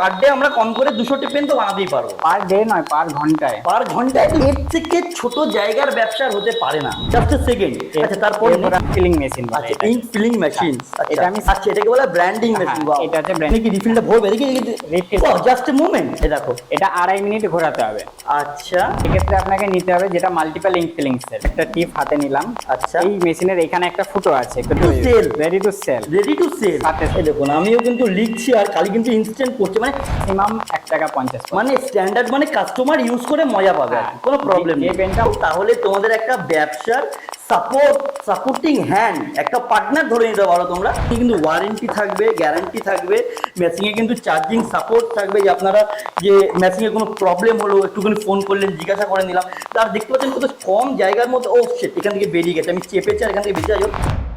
Per day আমরা কম করে দুশোটি pen তো বানাতেই পারব। পার ডে নয় পার ঘন্টায়। পার ঘন্টায় এর থেকে ছোট জায়গার ব্যবসা হতে পারে না। জাস্ট সেকেন্ড আচ্ছা তারপরে ফিলিং মেশিন আচ্ছা। ইঙ্ক ফিলিং মেশিন এটা আমি- আচ্ছা এটাকে বলে ব্র্যান্ডিং মেশিন হ্যাঁ, এটা হচ্ছে brand- কি রিফিলটা ভরবে দেখি Refill। জাস্ট এ মোমেন্ট এ দেখো। এটা আড়াই মিনিট ঘোরাতে হবে। আচ্ছা। সেক্ষেত্রে আপনাকে নিতে হবে যেটা মাল্টিপল ইঙ্ক ফিলিং সেট একটা টিপ হাতে নিলাম। আচ্ছা। এই মেশিনের এখানে একটা ফুটো আছে sell। Ready to sell ready to sell হাতে দেখুন আমিও কিন্তু লিখছি আর খালি কিন্তু ইনস্ট্যান্ট করছে। মানে ম্যাক্সিমাম এক টাকা পঞ্চাশ। মানে স্ট্যান্ডার্ড মানে কাস্টমার ইউজ করে মজা পাবে হ্যাঁ। কোনো প্রবলেম যে নেই পেনটা- তাহলে তোমাদের একটা ব্যবসার সাপোর্ট সাপোর্টিং হ্যান্ড একটা পার্টনার ধরে নিতে পারো তোমরা কিন্তু ওয়ারেন্টি থাকবে গ্যারান্টি থাকবে মেশিনে কিন্তু চার্জিং সাপোর্ট থাকবে যে আপনারা যে মেশিনে কোনো প্রবলেম হলো একটুখানি ফোন করলেন জিজ্ঞাসা করে নিলাম তার দেখতে পাচ্ছেন কত কম জায়গার মধ্যে ও এখান থেকে বেরিয়ে গেছে আমি চেপেছি আর এখান থেকে বেরিয়ে যাই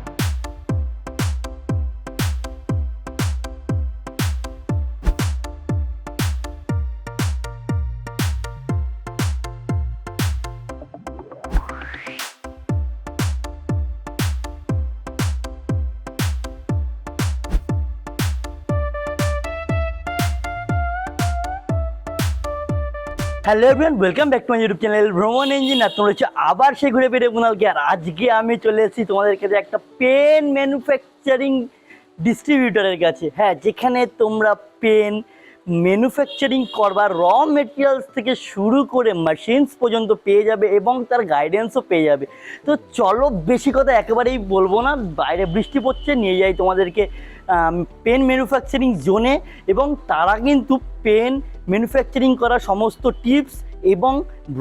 hello everyone welcome back to my YouTube channel Bhraman engine আর তোমরা হচ্ছে আবার সে ঘুরে ফিরে কুনালকে আর আজকে আমি চলে এসেছি তোমাদের কাছে একটা পেন ম্যানুফ্যাকচারিং ডিস্ট্রিবিউটরের কাছে। হ্যাঁ যেখানে তোমরা পেন ম্যানুফ্যাকচারিং করবার র মেটেরিয়ালস থেকে শুরু করে মেশিনস পর্যন্ত পেয়ে যাবে এবং তার গাইডেন্সও পেয়ে যাবে। তো চলো বেশি কথা একেবারেই বলব না, বাইরে বৃষ্টি পড়ছে, নিয়ে যাই তোমাদেরকে পেন ম্যানুফ্যাকচারিং জোনে এবং তারা কিন্তু পেন ম্যানুফ্যাকচারিং করা সমস্ত টিপস এবং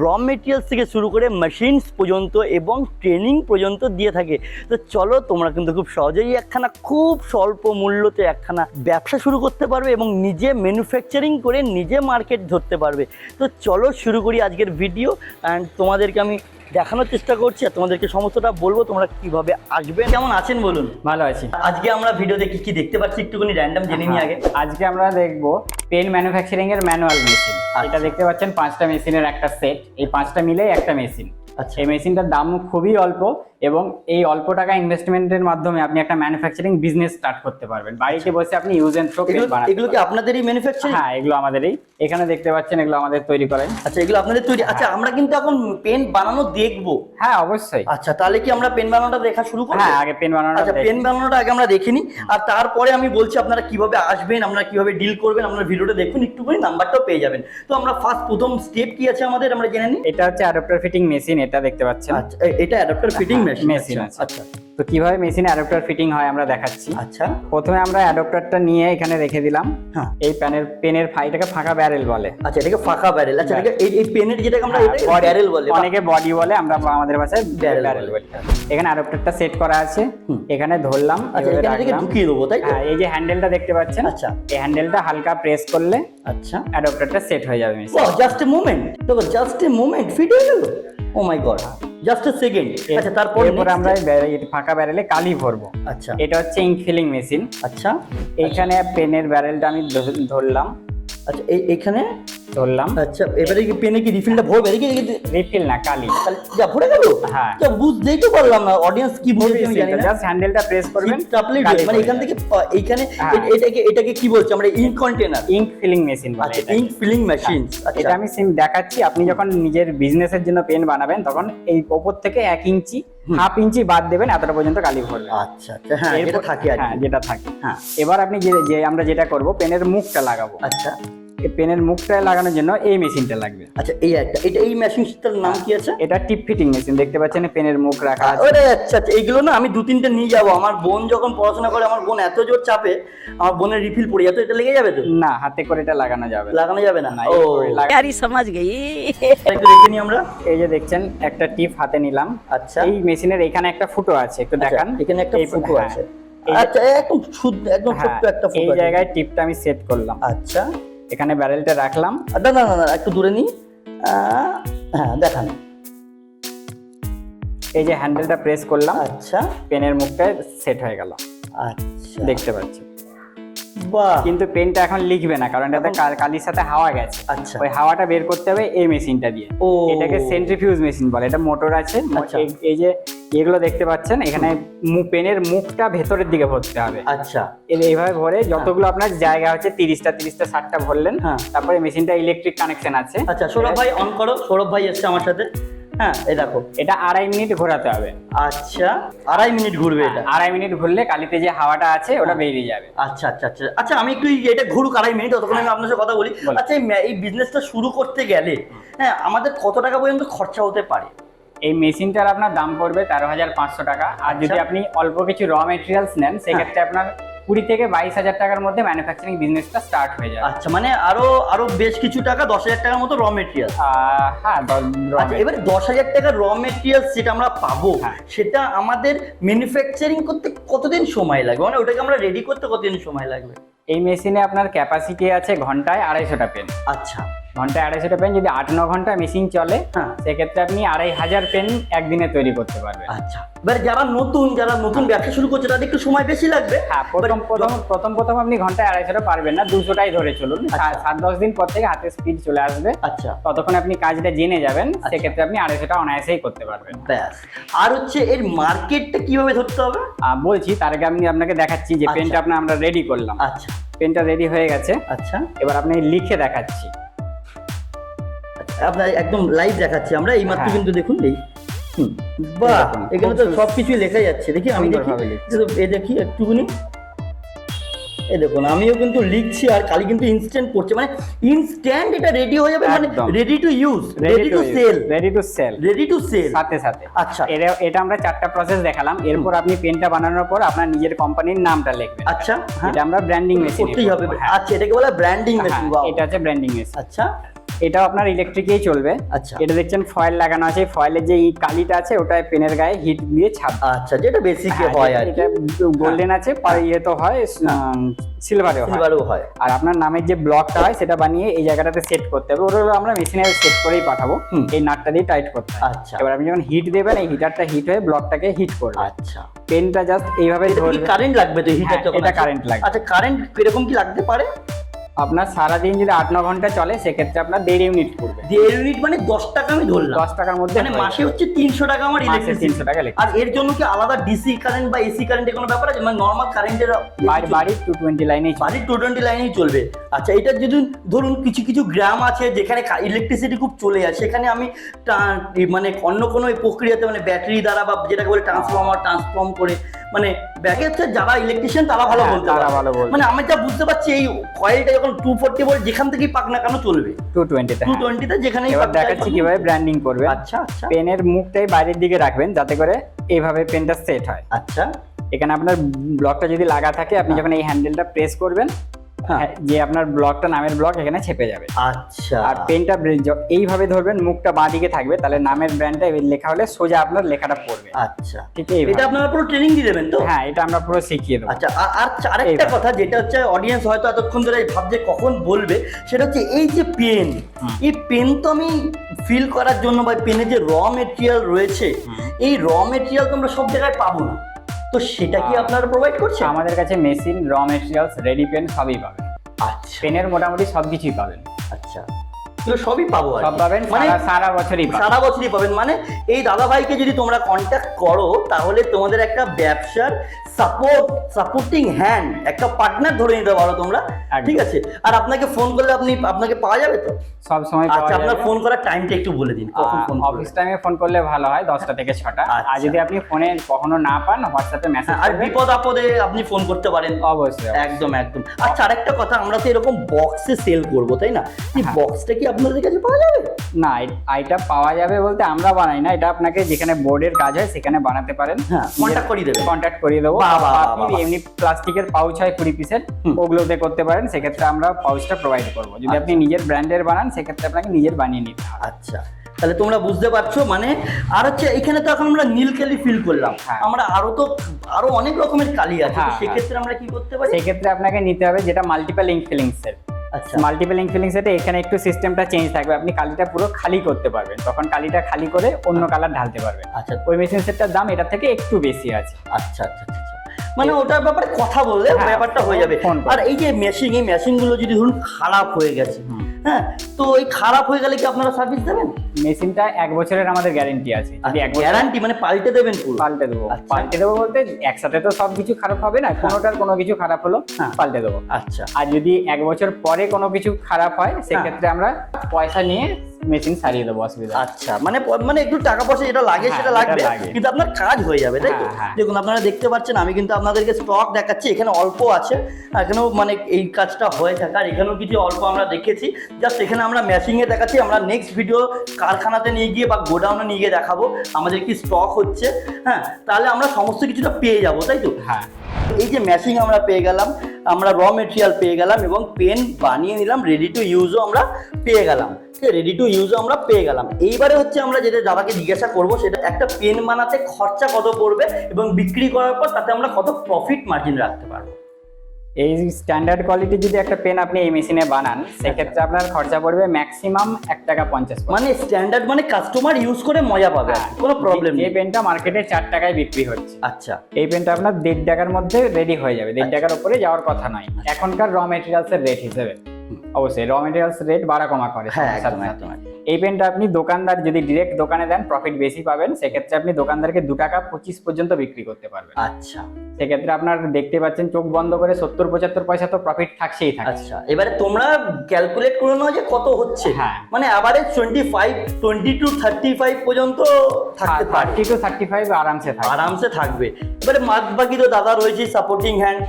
র মেটেরিয়ালস থেকে শুরু করে মেশিনস পর্যন্ত এবং ট্রেনিং পর্যন্ত দিয়ে থাকে। তো চলো তোমরা কিন্তু খুব সহজেই একখানা, খুব স্বল্প মূল্যতে একখানা ব্যবসা শুরু করতে পারবে এবং নিজে ম্যানুফ্যাকচারিং করে নিজে মার্কেট ধরতে পারবে। তো চলো শুরু করি আজকের ভিডিও অ্যান্ড তোমাদেরকে আমি দেখানোর চেষ্টা করছি আর তোমাদেরকে সমস্তটা বলব তোমরা কীভাবে আসবে। কেমন আছেন বলুন? ভালো আছি। আজকে আমরা ভিডিওতে কি কি দেখতে পাচ্ছি একটুখানি র্যান্ডম জেনে নিই আগে। আজকে আমরা দেখব পেন ম্যানুফ্যাকচারিং এর ম্যানুয়াল মেশিন আচ্ছা। এটা দেখতে পাচ্ছেন পাঁচটা মেশিনের একটা সেট এই পাঁচটা মিলে একটা মেশিন আচ্ছা। এই মেশিনটার দাম খুবই অল্প। এবং এই অল্প টাকা ইনভেস্টমেন্টের মাধ্যমে আপনি একটা ম্যানুফ্যাকচারিং বিজনেস স্টার্ট করতে পারবেন। বাড়িতে বসে আপনি ইউজ এন্ড থ্রো পেন বানাতে এগুলো কি আপনাদেরই ম্যানুফ্যাকচারিং হ্যাঁ এগুলো আমাদেরই। এখানে দেখতে পাচ্ছেন এগুলো আমাদের তৈরি করেন। আচ্ছা এগুলো আপনাদের তৈরি আচ্ছা আমরা কিন্তু এখন পেন বানানো দেখব। হ্যাঁ অবশ্যই। আচ্ছা তাহলে কি আমরা পেন বানানোটা দেখা শুরু করব হ্যাঁ আগে পেন বানানো আচ্ছা পেন বানানোটা আগে আমরা দেখিনি। আর তারপরে আমি বলছি আপনারা কীভাবে আসবেন আপনারা কীভাবে ডিল করবেন আপনারা ভিডিওটা দেখুন একটুখানি নাম্বারটাও পেয়ে যাবেন। তো আমরা ফার্স্ট প্রথম স্টেপ কি আছে আমাদের আমরা জেনে নিই? এটা হচ্ছে অ্যাডাপ্টার ফিটিং মেশিন এটা দেখতে পাচ্ছেন। আচ্ছা এটা অ্যাডাপ্টার ফিটিং মেশিন machine আছে। আচ্ছা। তো কীভাবে মেশিনে অ্যাডাপ্টার ফিটিং হয় আমরা দেখাচ্ছি। আচ্ছা। প্রথমে আমরা অ্যাডাপ্টারটা নিয়ে এখানে রেখে দিলাম। হ্যাঁ। এই প্যানের পেনের ফাইটাকে ফাঁকা ব্যারেল বলে। আচ্ছা এটাকে ফাঁকা ব্যারেল আচ্ছা এটাকে এই পেনের যেটাকে আমরা ব্যারেল বলে অনেকে বডি বলে আমরা আমাদের ভাষায় ব্যারেল বলি। এখানে অ্যাডাপ্টারটা সেট করা আছে। এখানে ধরলাম আচ্ছা। ঢুকিয়ে দেবো তাই হ্যাঁ এই যে হ্যান্ডেলটা দেখতে পাচ্ছেন? আচ্ছা। এই হ্যান্ডেলটা হালকা প্রেস করলে আচ্ছা। অ্যাডাপ্টারটা সেট হয়ে যাবে মেশিন জাস্ট এ মোমেন্ট দেখো জাস্ট এ মোমেন্ট ফিট হয়ে গেল? ও my god just a second আচ্ছা তারপর এরপর আমরা এই ফাঁকা ব্যারেলে কালি ভরবো। আচ্ছা। এটা হচ্ছে ইঙ্ক ফিলিং মেশিন আচ্ছা। এইখানে পেনের ব্যারেলটা আমি ধরলাম। আচ্ছা এই এখানে ধরলাম। আচ্ছা এবারে কি পেনে কি রিফিলটা ভরবে? দেখি রিফিল না কালি। যা ভরে গেল? হ্যাঁ। বুঝতেই তো পারলাম না অডিয়েন্স কি আমি জানি না। জাস্ট হ্যান্ডেলটা প্রেস করবেন। মানে এখান থেকে এইখানে হ্যাঁ। এটাকে এটাকে কি বলছি আমরা? Ink container ink filling machine বলে আচ্ছা ইঙ্ক ফিলিং মেশিন এটা আমি সিম দেখাচ্ছি আপনি যখন নিজের বিজনেসের জন্য পেন বানাবেন তখন এই ওপর থেকে এক ইঞ্চি হাফ ইঞ্চি বাদ দেবেন এতটা পর্যন্ত কালি ভরবে আচ্ছা আচ্ছা হ্যাঁ এটা থাকে হ্যাঁ যেটা থাকে। হ্যাঁ। এবার আপনি যে আমরা যেটা করব পেনের মুখটা লাগাবো। আচ্ছা। পেনের মুখটা লাগানোর জন্য এই মেশিনটা লাগবে। আচ্ছা এই একটা এটা এই মেশিনটার নাম কি আছে? এটা টিপ ফিটিং মেশিন দেখতে পাচ্ছেন পেনের মুখ রাখা আছে। আচ্ছা আচ্ছা এইগুলো না আমি দু নিয়ে যাব। আমার বোন যখন পড়াশোনা করে আমার বোন এত জোর চাপে আমার বোনের রিফিল পড়ে যায় তো এটা লেগে যাবে তো? না হাতে করে এটা লাগানো যাবে লাগানো যাবে না? আরে সমাজ গই। আচ্ছা, একটু দেখে নি আমরা। এই যে দেখছেন একটা টিপ হাতে নিলাম। আচ্ছা। এই মেশিনের এখানে একটা ফুটো আছে একটু আচ্ছা, দেখান। এখানে একটা হ্যাঁ, আচ্ছা, হ্যাঁ, ফুটো আছে। আচ্ছা একদম একদম ছোট্ট একটা ফুটো এই জায়গায় টিপটা আমি সেট করলাম। আচ্ছা। এখানে ব্যারেলটা রাখলাম। না না না একটু দূরে নিই। হ্যাঁ দেখান। এই যে হ্যান্ডেলটা প্রেস করলাম আচ্ছা। পেনের মুখটা সেট হয়ে গেল। আচ্ছা। দেখতে পাচ্ছি। বাহ। কিন্তু পেনটা এখন লিখবে না কারণ এটাতে কাল- কালির সাথে হাওয়া গেছে। আচ্ছা। ওই হাওয়াটা বের করতে হবে এই মেশিনটা দিয়ে। এটাকে সেন্ট্রিফিউজ মেশিন বলে এটা মোটর আছে। আচ্ছা। এই যে এগুলো দেখতে পাচ্ছেন এখানে পেনের মুখটা ভেতরের দিকে ভরতে হবে। আচ্ছা। এইভাবে ভরে যতগুলো আপনার জায়গা হচ্ছে তিরিশটা তিরিশটা ষাটটা ভরলেন হ্যাঁ। তারপরে মেশিনটা ইলেকট্রিক কানেকশন আছে। আচ্ছা সৌরভ ভাই অন করো সৌরভ ভাই এসছে আমার সাথে। হ্যাঁ। এই দেখো। এটা আড়াই মিনিট ঘোরাতে হবে। আচ্ছা আড়াই মিনিট ঘুরবে এটা? আড়াই মিনিট ঘুরলে কালিতে যে হাওয়াটা আছে ওটা বেরিয়ে যাবে। আচ্ছা আচ্ছা আচ্ছা। আচ্ছা আমি একটু এটা ঘুরুক আড়াই মিনিট ততক্ষণ আমি আপনার সাথে কথা বলি। আচ্ছা এই বিজনেসটা শুরু করতে গেলে হ্যাঁ আমাদের কত টাকা পর্যন্ত খরচা হতে পারে? এই মেশিনটার আপনার দাম পড়বে তেরো হাজার পাঁচশো টাকা। আর যদি আচ্ছা। আপনি অল্প কিছু র মেটেরিয়ালস নেন সেক্ষেত্রে আপনার কুড়ি থেকে বাইশ হাজার টাকার মধ্যে ম্যানুফ্যাকচারিং বিজনেসটা স্টার্ট হয়ে যাবে। আচ্ছা মানে আরও আরও বেশ কিছু টাকা দশ হাজার টাকার মতো র মেটেরিয়াল হ্যাঁ আচ্ছা এবার দশ হাজার টাকার র মেটেরিয়াল যেটা আমরা পাবো হ্যাঁ। সেটা আমাদের ম্যানুফ্যাকচারিং করতে কতদিন সময় লাগবে? মানে ওটাকে আমরা রেডি করতে কতদিন সময় লাগবে? এই মেশিনে আপনার ক্যাপাসিটি আছে ঘন্টায় আড়াইশোটা পেন। আচ্ছা। ঘন্টায় আড়াইশোটা পেন যদি আট ন ঘণ্টা মেশিন চলে হ্যাঁ সেক্ষেত্রে আপনি আড়াই হাজার পেন একদিনে তৈরি করতে পারবেন। আচ্ছা এবার যারা নতুন যারা নতুন ব্যবসা শুরু করছে তাদের একটু সময় বেশি লাগবে। হ্যাঁ প্রথম প্রথম প্রথম প্রথম আপনি ঘন্টায় আড়াইশোটা পারবেন না দুশোটাই ধরে চলুন। আচ্ছা। সাত দশ দিন পর থেকে হাতে স্পিড চলে আসবে। আচ্ছা। ততক্ষণ আপনি কাজটা জেনে যাবেন সেক্ষেত্রে আপনি আড়াইশোটা অনায়াসেই করতে পারবেন। ব্যাস। আর হচ্ছে এর মার্কেটটা কীভাবে ধরতে হবে? বলছি তার আগে আমি আপনাকে দেখাচ্ছি যে আচ্ছা। পেনটা আপনার আমরা রেডি করলাম। আচ্ছা। পেনটা রেডি হয়ে গেছে। আচ্ছা। এবার আপনি লিখে দেখাচ্ছি। আপনার একদম লাইভ দেখাচ্ছি আমরা এই মাত্র হ্যাঁ। কিন্তু দেখুন এই বাহ এখানে তো সব কিছুই লেখা যাচ্ছে দেখি আমি দেখি এই দেখি একটুখানি। এই দেখুন আমিও কিন্তু লিখছি আর কালি কিন্তু ইনস্ট্যান্ট করছে মানে ইনস্ট্যান্ট এটা রেডি হয়ে যাবে মানে ready to use ready to sell ready to sell ready to sell সাথে সাথে। আচ্ছা। এটা এটা আমরা চারটা প্রসেস দেখালাম এরপর আপনি পেনটা বানানোর পর আপনার নিজের কোম্পানির নামটা লিখবেন। আচ্ছা হ্যাঁ। এটা আমরা ব্র্যান্ডিং মেশিন করতেই হবে। আচ্ছা এটাকে বলে ব্র্যান্ডিং মেশিন এটা হচ্ছে ব্র্যান্ডিং মেশিন আচ্ছা। এটাও আপনার ইলেকট্রিকেই চলবে। আচ্ছা। এটা দেখছেন ফয়েল লাগানো আছে। ফয়েলের যে এই কালিটা আছে ওটা পেনের গায়ে হিট দিয়ে ছাপ। আচ্ছা যেটা বেসিকে হয় আর এটা গোল্ডেন আছে পরে ইয়ে তো হয় সিলভারেও হয়। সিলভারও হয়। আর আপনার নামের যে ব্লকটা হয় সেটা বানিয়ে এই জায়গাটাতে সেট করতে হবে। ওগুলো আমরা মেশিনে সেট করেই পাঠাবো। এই নাটটা দিয়ে টাইট করতে আচ্ছা। এবার আপনি যখন হিট দেবেন এই হিটারটা হিট হয়ে ব্লকটাকে হিট করবে আচ্ছা। পেনটা জাস্ট এইভাবে কারেন্ট লাগবে তো হিটার হ্যাঁ, এটা current লাগবে। আচ্ছা কারেন্ট কীরকম কি লাগতে পারে? আপনার সারাদিন যদি আট ন ঘণ্টা চলে সেক্ষেত্রে আপনার দেড় ইউনিট পড়বে। দেড় ইউনিট মানে দশ টাকা আমি ধরলাম। দশ টাকার মধ্যে মানে মাসে হচ্ছে তিনশো টাকা আমার মাসে ইলেকট্রিসিটি তিনশো টাকা আর এর জন্য কি আলাদা ডিসি কারেন্ট বা এসি কারেন্টের কোনো ব্যাপার আছে? মানে নর্মাল কারেন্টের বাড়ি বাড়ি টু টোয়েন্টি লাইনেই চলে। বাড়ির টু টোয়েন্টি লাইনেই চলবে। আচ্ছা এটা যদি ধরুন কিছু কিছু গ্রাম আছে যেখানে ইলেকট্রিসিটি খুব চলে যায় সেখানে আমি মানে অন্য কোনো প্রক্রিয়াতে মানে ব্যাটারি দ্বারা বা যেটাকে বলে ট্রান্সফর্মার ট্রান্সফর্ম করে মানে ব্যাকে হচ্ছে যারা ইলেকট্রিশিয়ান তারা ভালো হ্যাঁ, বলতে তারা ভালো বলতে মানে আমি যা বুঝতে পারছি এই কয়েলটা যখন টু ফোর্টি ভোল্ট যেখান থেকেই পাক না কেন চলবে। টু টোয়েন্টিতে টু টোয়েন্টিতে যেখানে হ্যাঁ। দেখাচ্ছি কীভাবে ব্র্যান্ডিং করবে। আচ্ছা আচ্ছা। পেনের মুখটাই বাইরের দিকে রাখবেন যাতে করে এইভাবে পেনটা সেট হয়। আচ্ছা। এখানে আপনার ব্লকটা যদি লাগা থাকে আপনি যখন এই হ্যান্ডেলটা প্রেস করবেন হ্যাঁ। হ্যাঁ, যে আপনার ব্লকটা নামের ব্লক এখানে ছেপে যাবে। আচ্ছা। আর পেনটা এইভাবে ধরবেন মুখটা বাঁ দিকে থাকবে তাহলে নামের ব্র্যান্ডটা লেখা হলে সোজা আপনার লেখাটা পড়বে। আচ্ছা। ঠিক এটা এইভাবে আপনারা পুরো ট্রেনিং দিয়ে দেবেন তো? হ্যাঁ এটা আমরা পুরো শিখিয়ে দেবো। আচ্ছা আর- আর আরেকটা কথা যেটা হচ্ছে অডিয়েন্স হয়তো এতক্ষণ ধরে ভাবছে কখন বলবে সেটা হচ্ছে এই যে পেন এই পেন তো আমি ফিল করার জন্য বা পেনে যে র মেটেরিয়াল রয়েছে এই র মেটেরিয়াল তো আমরা সব জায়গায় পাবো না। তো সেটা কি আপনারা প্রোভাইড করছেন? আমাদের কাছে machine raw materials ready pen সবই পাবেন। আচ্ছা। পেনের মোটামুটি সব কিছুই পাবেন। আচ্ছা। এগুলো সবই পাবো আর সব পাবেন মানে সারা বছরই সারা বছরই পাবেন। মানে এই দাদা ভাইকে যদি তোমরা কন্ট্যাক্ট করো তাহলে তোমাদের একটা ব্যবসার সাপোর্ট সাপোর্টিং হ্যান্ড একটা পার্টনার ধরে নিতে পারো তোমরা। ঠিক আছে? আর আপনাকে ফোন করলে আপনি আপনাকে পাওয়া যাবে তো? সব সময় আচ্ছা আপনার ফোন করার টাইমটা একটু বলে দিন কখন ফোন অফিস টাইমে ফোন করলে ভালো হয় দশটা থেকে ছটা। আর আচ্ছা। যদি আপনি ফোনে কখনো না পান হোয়াটসঅ্যাপে মেসেজ আর বিপদ আপদে আপনি ফোন করতে পারেন। অবশ্যই একদম একদম। আচ্ছা আরেকটা কথা আমরা তো এরকম বক্সে সেল করব তাই না? এই হ্যাঁ। বক্সটা কি আপনাদের কাছে পাওয়া যাবে? না এটা পাওয়া যাবে বলতে আমরা বানাই না এটা আপনাকে যেখানে বোর্ডের কাজ হয় সেখানে বানাতে পারেন। হ্যাঁ কন্ট্যাক্ট করিয়ে দেবেন। কন্ট্যাক্ট করিয়ে দেবো। আপনি এমনি প্লাস্টিকের পাউচ হয় কুড়ি পিসের। ওগুলোতে করতে পারেন সেক্ষেত্রে আমরা পাউচটা প্রোভাইড করব। যদি আপনি নিজের ব্র্যান্ডের বানান সেক্ষেত্রে আপনাকে নিজের বানিয়ে নিতে হবে। আচ্ছা তাহলে তোমরা বুঝতে পারছ মানে আর হচ্ছে এখানে তো এখন আমরা নীল কালি ফিল করলাম। হ্যাঁ। আমরা আরও তো আরও অনেক রকমের কালি আছে হ্যাঁ, সেক্ষেত্রে আমরা কি করতে পারি? সেক্ষেত্রে আপনাকে নিতে হবে যেটা মাল্টিপল ইঙ্ক আচ্ছা মাল্টিপল ইনফিলিং ফিলিং সেটে এখানে একটু সিস্টেমটা চেঞ্জ থাকবে। আপনি কালিটা পুরো খালি করতে পারবেন। তখন কালিটা খালি করে অন্য কালার ঢালতে পারবেন। আচ্ছা। ওই মেশিন সেটটার দাম এটা থেকে একটু বেশি আছে। আচ্ছা আচ্ছা আচ্ছা আচ্ছা। মানে ওটার ব্যাপারে কথা বললে হ্যাঁ, ব্যাপারটা হয়ে যাবে। আর এই যে মেশিন এই মেশিনগুলো যদি ধরুন খারাপ হয়ে গেছে। হ্যাঁ তো এই খারাপ হয়ে গেলে কি আপনারা সার্ভিস দেবেন মেশিনটা এক বছরের আমাদের গ্যারেন্টি আছে যদি এক বছর গ্যারান্টি মানে পাল্টে দেবেন পাল্টে দেবো আচ্ছা। পাল্টে দেবো বলতে একসাথে তো সব কিছু খারাপ হবে না কোনোটার কোনো কিছু খারাপ হলো হ্যাঁ। পাল্টে দেবো আচ্ছা আর যদি এক বছর পরে কোনো কিছু খারাপ হয় সেক্ষেত্রে আমরা পয়সা নিয়ে মেশিন সারিয়ে দেবো অসুবিধা নেই। আচ্ছা মানে প- মানে একটু টাকা পয়সা যেটা লাগে হ্যাঁ, সেটা এটা লাগবে লাগে। কিন্তু আপনার কাজ হয়ে যাবে তাই তো হ্যাঁ, হ্যাঁ। দেখুন আপনারা দেখতে পাচ্ছেন আমি কিন্তু আপনাদেরকে স্টক দেখাচ্ছি এখানে অল্প আছে এখানেও মানে এই কাজটা হয়ে থাকে আর এখানেও কিছু অল্প আমরা দেখেছি জাস্ট এখানে আমরা ম্যাচিংয়ে দেখাচ্ছি আমরা নেক্সট ভিডিও কারখানাতে নিয়ে গিয়ে বা গোডাউনে নিয়ে গিয়ে দেখাবো আমাদের কি স্টক হচ্ছে। হ্যাঁ তাহলে আমরা সমস্ত কিছুটা পেয়ে যাব তাই তো? হ্যাঁ। এই যে ম্যাচিং আমরা পেয়ে গেলাম আমরা র মেটেরিয়াল পেয়ে গেলাম এবং পেন বানিয়ে নিলাম রেডি টু ইউজও আমরা পেয়ে গেলাম। ঠিক আছে রেডি টু ইউজও আমরা পেয়ে গেলাম। এইবারে হচ্ছে আমরা যেটা দাদাকে জিজ্ঞাসা করব সেটা একটা পেন বানাতে খরচা কত পড়বে এবং বিক্রি করার পর তাতে আমরা কত প্রফিট মার্জিন রাখতে পারব। এই স্ট্যান্ডার্ড কোয়ালিটি যদি একটা পেন আপনি এই মেশিনে বানান সেক্ষেত্রে আপনার খরচা পড়বে ম্যাক্সিমাম এক টাকা পঞ্চাশ মানে স্ট্যান্ডার্ড মানে কাস্টমার ইউজ করে মজা পাবে হ্যাঁ, কোনো প্রবলেম নেই। পেনটা মার্কেটে চার টাকায় বিক্রি হচ্ছে। আচ্ছা। এই পেনটা আপনার দেড় টাকার মধ্যে রেডি হয়ে যাবে। দেড় টাকার উপরে যাওয়ার কথা নয়। এখনকার র মেটেরিয়ালস এর রেট হিসেবে। অবশ্যই র মেটেরিয়ালস রেট বাড়া কমা করে। হ্যাঁ। এই পেনটা আপনি দোকানদার যদি ডিরেক্ট দোকানে দেন প্রফিট বেশি পাবেন সেক্ষেত্রে আপনি দোকানদারকে দু টাকা পঁচিশ পর্যন্ত বিক্রি করতে পারবেন। আচ্ছা। সেক্ষেত্রে আপনার দেখতে পাচ্ছেন চোখ বন্ধ করে সত্তর পঁচাত্তর পয়সা তো প্রফিট থাকছেই থাকে। আচ্ছা এবারে তোমরা ক্যালকুলেট করে নাও যে কত হচ্ছে। হ্যাঁ। মানে average twenty five twenty to thirty five পর্যন্ত থাকতে থার্টি টু থার্টি ফাইভ আরামসে থাকে আরামসে থাকবে। এবারে মাদ বাকি তো দাদা রয়েছে সাপোর্টিং হ্যান্ড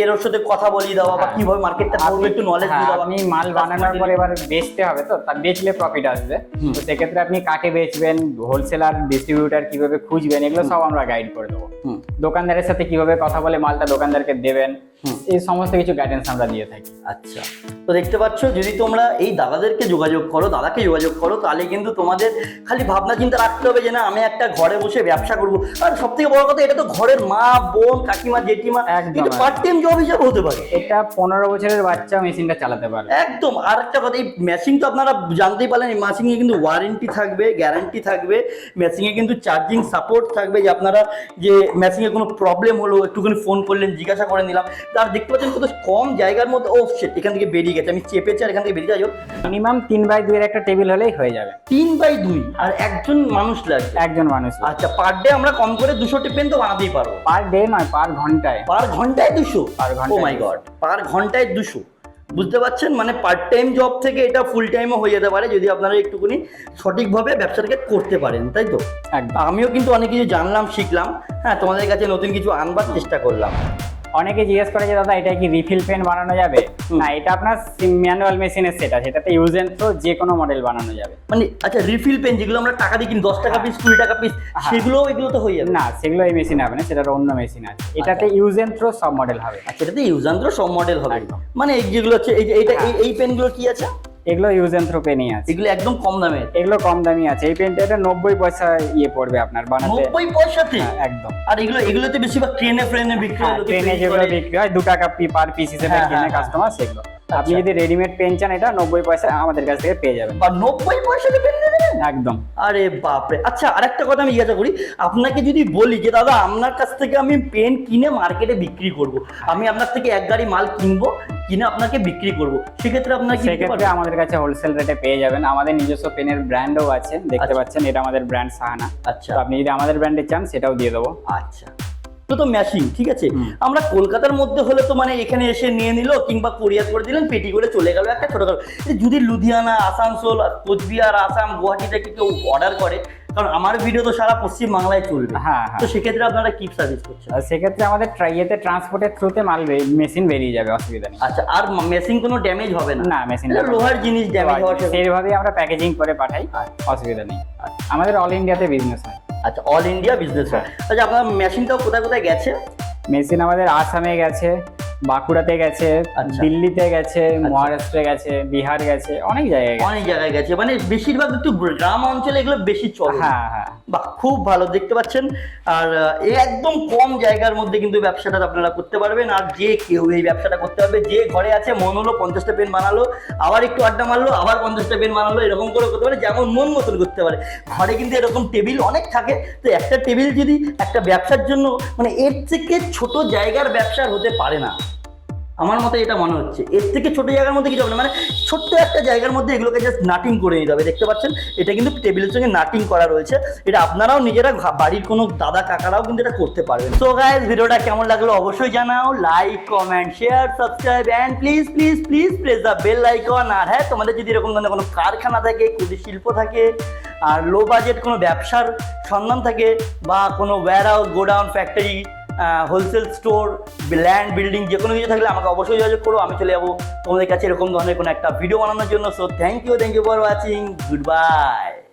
এর ওর সাথে কথা বলিয়ে দেওয়া বা হ্যাঁ। কীভাবে মার্কেটটা করবে একটু নলেজ হ্যাঁ, দিয়ে দেওয়া আপনি মাল বানানোর পরে এবার বেচতে হবে তো তার বেচলে প্রফিট আসবে। তো সেক্ষেত্রে আপনি কাকে বেচবেন হোলসেলার ডিস্ট্রিবিউটার কীভাবে খুঁজবেন এগুলো সব আমরা গাইড করে দেবো। দোকানদারের সাথে কীভাবে কথা বলে মালটা দোকানদারকে দেবেন। এই সমস্ত কিছু গাইডেন্স আমরা দিয়ে থাকি। আচ্ছা। তো দেখতে পাচ্ছ যদি তোমরা এই দাদাদেরকে যোগাযোগ করো দাদাকে যোগাযোগ করো তাহলে কিন্তু তোমাদের খালি ভাবনা চিন্তা রাখতে হবে যে না আমি একটা ঘরে বসে ব্যবসা করব। আর সব থেকে বড় কথা এটা তো ঘরের মা বোন কাকিমা জেঠিমা একদম, এটা পার্ট টাইম জব হিসাবে হতে পারে। এটা পনেরো বছরের বাচ্চা মেশিনটা চালাতে পারে। একদম। আর একটা কথা এই মেশিন তো আপনারা জানতেই পারলেন এই মেশিনে কিন্তু ওয়ারেন্টি থাকবে গ্যারান্টি থাকবে মেশিনে কিন্তু চার্জিং সাপোর্ট থাকবে যে আপনারা যে মেশিনে কোনো প্রবলেম হলো একটুখানি ফোন করলেন জিজ্ঞাসা করে নিলাম। তার দেখতে পাচ্ছেন কত কম জায়গার মধ্যে ও সেট এখান থেকে বেরিয়ে গেছে। আমি চেপেছি আর এখান থেকে বেরিয়ে যাই মিনিমাম তিন বাই দুইয়ের একটা টেবিল হলেই হয়ে যাবে। তিন বাই দুই? আর একজন মানুষ লাগবে? একজন মানুষ আচ্ছা পার ডে আমরা কম করে দুশো টিপেন তো বানাতেই পারব। পার ডে নয় পার ঘন্টায়। পার ঘন্টায় দুশো? ও ঘন্টায় মাই গড পার ঘন্টায় দুশো। বুঝতে পারছেন? মানে পার্ট টাইম জব থেকে এটা ফুল টাইমও হয়ে যেতে পারে যদি আপনারা একটুখানি সঠিকভাবে ব্যবসাটাকে করতে পারেন তাই তো? একদম। আমিও কিন্তু অনেক কিছু জানলাম শিখলাম। হ্যাঁ তোমাদের কাছে নতুন কিছু আনবার চেষ্টা করলাম। অনেকে জিজ্ঞেস করে যে দাদা এটা কি রিফিল পেন বানানো যাবে? না এটা আপনার ম্যানুয়াল মেশিনের সেট আছে এটাতে ইউজ এন্ড থ্রো যে কোনো মডেল বানানো যাবে। মানে আচ্ছা রিফিল পেন যেগুলো আমরা টাকা দিয়ে কিনি দশ টাকা পিস কুড়ি টাকা পিস হ্যাঁ। সেগুলো এগুলো তো হয়ে যাবে? না সেগুলো এই মেশিনে হবে না সেটার অন্য মেশিন আছে। এটাতে ইউজ এন্ড থ্রো সব মডেল হবে। আচ্ছা এটাতে ইউজ এন্ড থ্রো সব মডেল হবে। মানে এই যেগুলো হচ্ছে এই যে এইটা হ্যাঁ। এই পেনগুলো কি আছে? এগুলো ইউজ এন্ড থ্রো পেনই আছে। এগুলো একদম কম দামে। এগুলো কম দামি আছে। এই পেনটা এটা নব্বই পয়সা ইয়ে পড়বে আপনার বানাতে। নব্বই পয়সাতে? হ্যাঁ, একদম। আর এগুলো এগুলোতে বেশিরভাগ ট্রেনে ফ্রেনে বিক্রি হয়, ট্রেনে যেগুলো বিক্রি হয় দু টাকা পার পিস হিসেবে হ্যাঁ, কিনে হ্যাঁ, কাস্টমার সেগুলো। আপনি আচ্ছা। যদি রেডিমেড পেন চান এটা নব্বই পয়সা আমাদের কাছ থেকে পেয়ে যাবেন। বা নব্বই পয়সাতে পেন দেবেন একদম। আরে বাপরে। আচ্ছা আরেকটা কথা আমি জিজ্ঞাসা করি। আপনাকে যদি বলি যে দাদা আপনার কাছ থেকে আমি পেন কিনে মার্কেটে বিক্রি করব। আমি আপনার থেকে এক গাড়ি মাল কিনবো কিনে আপনাকে বিক্রি করব। সেক্ষেত্রে আপনার সেক্ষেত্রে আমাদের কাছে হোলসেল রেটে পেয়ে যাবেন। আমাদের নিজস্ব পেনের ব্র্যান্ডও আছে দেখতে আচ্ছা। পাচ্ছেন এটা আমাদের ব্র্যান্ড সাহানা আচ্ছা। আপনি যদি আমাদের ব্র্যান্ডে চান সেটাও দিয়ে দেবো। আচ্ছা। তো তো মেশিন ঠিক আছে? আমরা কলকাতার মধ্যে হলে তো মানে এখানে এসে নিয়ে নিল কিংবা কোরিয়ার করে দিলেন পেটি করে চলে গেল একটা ছোটখাটো। যদি লুধিয়ানা আসানসোল কোচবিহার আসাম গুয়াহাটি থেকে কেউ অর্ডার করে কারণ আমার ভিডিও তো সারা পশ্চিম বাংলায় চলবে। হ্যাঁ হ্যাঁ। তো সেক্ষেত্রে আপনারা কি সার্ভিস করছেন। সেক্ষেত্রে আমাদের ট্রাইয়েতে ট্রান্সপোর্টের থ্রুতে মাল মেশিন বেরিয়ে যাবে অসুবিধা নেই। আচ্ছা আর মেশিন কোনো ড্যামেজ হবে না? না মেশিন লোহার জিনিস ড্যামেজ হওয়ার সেইভাবেই আমরা প্যাকেজিং করে পাঠাই আচ্ছা। অসুবিধা নেই। আচ্ছা। আমাদের অল ইন্ডিয়াতে বিজনেস হয়। আচ্ছা অল ইন্ডিয়া বিজনেস হয়। আচ্ছা আপনার মেশিনটাও কোথায় কোথায় গেছে? মেশিন আমাদের আসামে গেছে বাঁকুড়াতে গেছে আচ্ছা। দিল্লিতে গেছে মহারাষ্ট্রে গেছে বিহার গেছে অনেক জায়গায় অনেক জায়গায় গেছে। মানে বেশিরভাগ একটু গ্রাম অঞ্চলে এগুলো বেশি চলে। হ্যাঁ হ্যাঁ। বাহ খুব ভালো দেখতে পাচ্ছেন। আর এই একদম কম জায়গার মধ্যে কিন্তু ব্যবসাটা আপনারা করতে পারবেন। আর যে কেউ এই ব্যবসাটা করতে পারবে যে ঘরে আছে মন হলো পঞ্চাশটা পেন বানালো আবার একটু আড্ডা মারলো আবার পঞ্চাশটা পেন বানালো এরকম করে করতে পারে যেমন মন মতন করতে পারে। ঘরে কিন্তু এরকম টেবিল অনেক থাকে। তো একটা টেবিল যদি একটা ব্যবসার জন্য মানে এর থেকে ছোট জায়গার ব্যবসার হতে পারে না। আমার মতে এটা মনে হচ্ছে। এর থেকে ছোট জায়গার মধ্যে কিছু হবে না। মানে ছোট্ট একটা জায়গার মধ্যে এগুলোকে জাস্ট নাটিং করে নিতে হবে। দেখতে পাচ্ছেন? এটা কিন্তু টেবিলের সঙ্গে নাটিং করা রয়েছে। এটা আপনারাও নিজেরা বাড়ির কোনো দাদা কাকারাও কিন্তু এটা করতে পারবেন। সো গাইজ ভিডিওটা কেমন লাগল অবশ্যই জানাও। Like comment share subscribe and please please please press the bell icon আর হ্যাঁ তোমাদের যদি এরকম ধরনের কোনো কারখানা থাকে কুটির শিল্প থাকে, আর লো বাজেট কোনো ব্যবসার সন্ধান থাকে, বা কোনো warehouse godown factory wholesale store land building যে কোনো কিছু থাকলে আমাকে অবশ্যই যোগাযোগ করো, আমি চলে যাব। তোমাদের কাছে এরকম ধরনের কোনো একটা ভিডিও বানানোর জন্য। So thank you thank you for watching goodbye